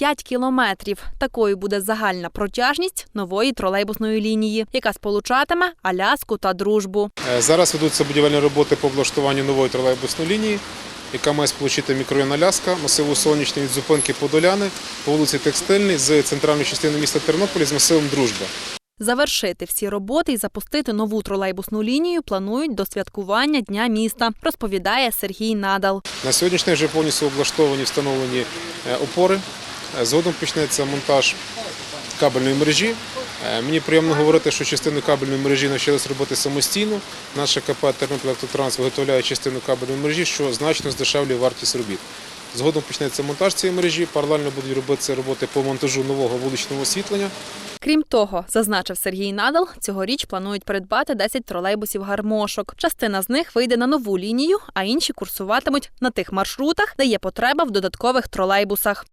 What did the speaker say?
5 кілометрів. Такою буде загальна протяжність нової тролейбусної лінії, яка сполучатиме Аляску та Дружбу. Е, Зараз ведуться будівельні роботи по облаштуванню нової тролейбусної лінії, яка має сполучити мікрорайон Аляска, масиву Сонячний від зупинки Подоляни по вулиці Текстильній з центральної частини міста Тернополі з масивом Дружба. Завершити всі роботи і запустити нову тролейбусну лінію планують до святкування Дня міста, розповідає Сергій Надал. На сьогоднішній день вже повністю облаштовані встановлені е, опори. Е, Згодом почнеться монтаж кабельної мережі. Е, Мені приємно говорити, що частину кабельної мережі навчилися робити самостійно. Наше КП Тернопіль Автотранс виготовляє частину кабельної мережі, що значно здешевлює вартість робіт. Згодом почнеться монтаж цієї мережі. Паралельно будуть робитися роботи по монтажу нового вуличного освітлення. Крім того, зазначив Сергій Надал, цьогоріч планують придбати 10 тролейбусів гармошок. Частина з них вийде на нову лінію, а інші курсуватимуть на тих маршрутах, де є потреба в додаткових тролейбусах.